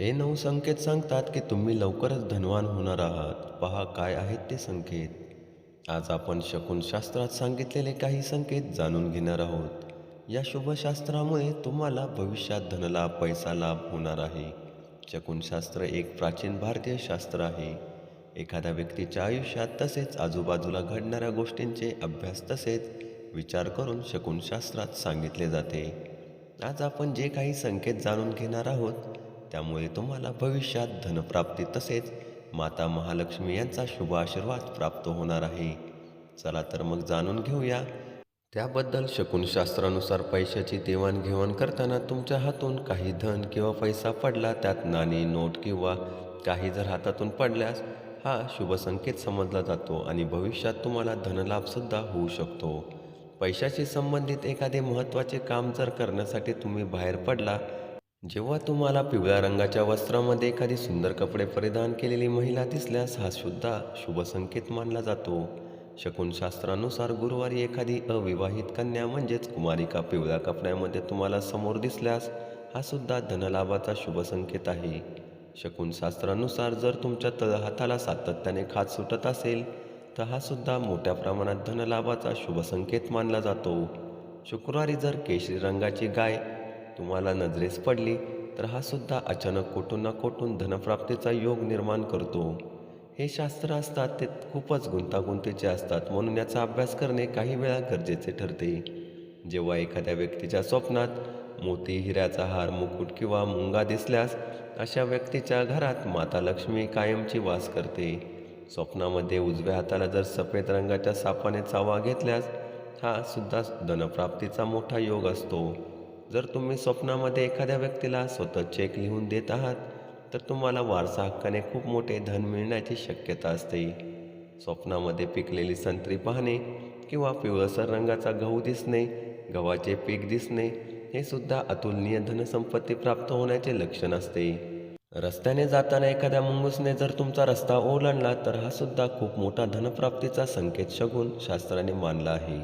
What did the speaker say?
हे नऊ संकेत सांगतात की तुम्ही लवकरच धनवान होणार आहात. पहा काय आहेत ते संकेत. आज आपण शकुनशास्त्रात सांगितलेले काही संकेत जाणून घेणार आहोत. या शुभशास्त्रामुळे तुम्हाला भविष्यात धनलाभ पैसा लाभ होणार आहे. शकुनशास्त्र एक प्राचीन भारतीय शास्त्र आहे. एखाद्या व्यक्तीच्या आयुष्यात तसेच आजूबाजूला घडणाऱ्या गोष्टींचे अभ्यास तसेच विचार करून शकुनशास्त्रात सांगितले जाते. आज आपण जे काही संकेत जाणून घेणार आहोत त्यामुळे तुम्हाला भविष्यात धनप्राप्ती तसेच माता महालक्ष्मी यांचा शुभ आशीर्वाद प्राप्त होणार आहे. चला तर मग जाणून घेऊया. त्याबद्दल शकुनशास्त्रानुसार पैशाची देवाणघेवाण करताना तुमच्या हातून काही धन किंवा पैसा पडला त्यात नाणी नोट किंवा काही जर हातातून पडल्यास हा शुभ संकेत समजला जातो आणि भविष्यात तुम्हाला धनलाभसुद्धा होऊ शकतो. पैशाशी संबंधित एखादे महत्त्वाचे काम जर करण्यासाठी तुम्ही बाहेर पडला जेव्हा तुम्हाला पिवळ्या रंगाच्या वस्त्रामध्ये एखादी सुंदर कपडे परिधान केलेली महिला दिसल्यास हा सुद्धा शुभ संकेत मानला जातो. शकुनशास्त्रानुसार गुरुवारी एखादी अविवाहित कन्या म्हणजेच कुमारिका पिवळ्या कपड्यामध्ये तुम्हाला समोर दिसल्यास हा सुद्धा धनलाभाचा शुभ संकेत आहे. शकुनशास्त्रानुसार जर तुमच्या तळहाताला सातत्याने खात सुटत असेल तर हा सुद्धा मोठ्या प्रमाणात धनलाभाचा शुभ संकेत मानला जातो. शुक्रवारी जर केशरी रंगाची गाय तुम्हाला नजरेस पडली तर हा सुद्धा अचानक कुठून ना कुठून धनप्राप्तीचा योग निर्माण करतो. हे शास्त्र असतात ते खूपच गुंतागुंतीचे असतात म्हणून याचा अभ्यास करणे काही वेळा गरजेचे ठरते. जेव्हा एखाद्या व्यक्तीच्या स्वप्नात मोती हिऱ्याचा हार मुकुट किंवा मुंगा दिसल्यास अशा व्यक्तीच्या घरात माता लक्ष्मी कायमची वास करते. स्वप्नामध्ये उजव्या हाताला जर सफेद रंगाच्या सापाने चावा घेतल्यास हा सुद्धा धनप्राप्तीचा मोठा योग असतो. जर तुम्ही स्वप्नामध्ये एखाद्या व्यक्तीला स्वतः चेक लिहून देत आहात तर तुम्हाला वारसा हक्काने खूप मोठे धन मिळण्याची शक्यता असते. स्वप्नामध्ये पिकलेली संत्री पाहणे किंवा पिवळसर रंगाचा गहू दिसणे गव्हाचे पीक दिसणे हे सुद्धा अतुलनीय धनसंपत्ती प्राप्त होण्याचे लक्षण असते. रस्त्याने जाताना एखाद्या मुंगूसने जर तुमचा रस्ता ओलांडला तर हा सुद्धा खूप मोठा धनप्राप्तीचा संकेत शगून शास्त्राने मानला आहे.